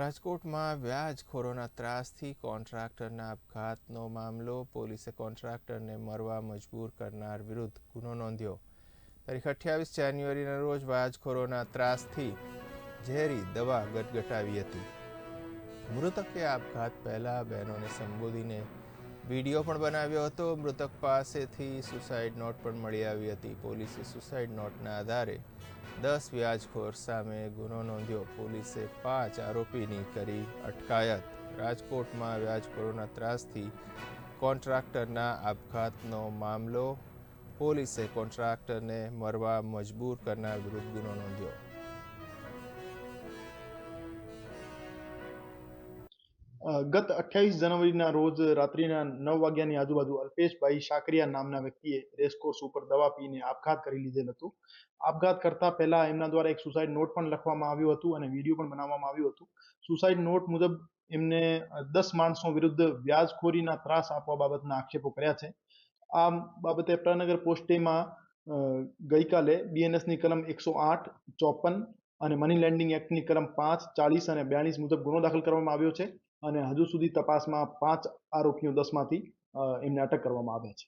રાજકોટમાં વ્યાજખોરોના ત્રાસથી કોન્ટ્રાક્ટરના આપઘાતનો મામલો. પોલીસે કોન્ટ્રાક્ટરને મરવા મજબૂર કરનાર વિરુદ્ધ ગુનો નોંધ્યો. તારીખ અઠ્યાવીસ જાન્યુઆરીના રોજ વ્યાજખોરોના ત્રાસથી ઝેરી દવા ગટગટાવી હતી. મૃતકે આપઘાત પહેલાં બહેનોને સંબોધીને વીડિયો પણ બનાવ્યો હતો. મૃતક પાસેથી સુસાઇડ નોટ પણ મળી આવી હતી. પોલીસે સુસાઇડ નોટના આધારે દસ વ્યાજખોર સામે ગુનો નોંધ્યો. પોલીસે પાંચ આરોપીની કરી અટકાયત. રાજકોટમાં વ્યાજખોરોના ત્રાસથી કોન્ટ્રાક્ટરના આપઘાતનો મામલો. પોલીસે કોન્ટ્રાક્ટરને મરવા મજબૂર કરનાર વિરુદ્ધ ગુનો નોંધ્યો. ગત અઠ્યાવીસ જાન્યુઆરીના રોજ રાત્રિના નવ વાગ્યાની આજુબાજુ અલ્પેશભાઈ શાકરિયા નામના વ્યક્તિએ રેસકોર્સ ઉપર દવા પીને આપઘાત કરી લીધેલ હતું. આપઘાત કરતા પહેલા એમના દ્વારા એક સુસાઇડ નોટ પણ લખવામાં આવ્યું હતું અને વીડિયો પણ બનાવવામાં આવ્યું હતું. સુસાઇડ નોટ મુજબ એમને દસ માણસો વિરુદ્ધ વ્યાજખોરીના ત્રાસ આપવા બાબતના આક્ષેપો કર્યા છે. આ બાબતે પ્રનગર પોસ્ટેમાં ગઈકાલે બીએનએસની કલમ એકસો આઠ ચોપન અને મની લેન્ડિંગ એક્ટની કલમ પાંચ, ચાલીસ અને બ્યાલીસ મુજબ ગુનો દાખલ કરવામાં આવ્યો છે અને હજુ સુધી તપાસમાં પાંચ આરોપીઓ દસમાંથી એમને અટક કરવામાં આવ્યા છે.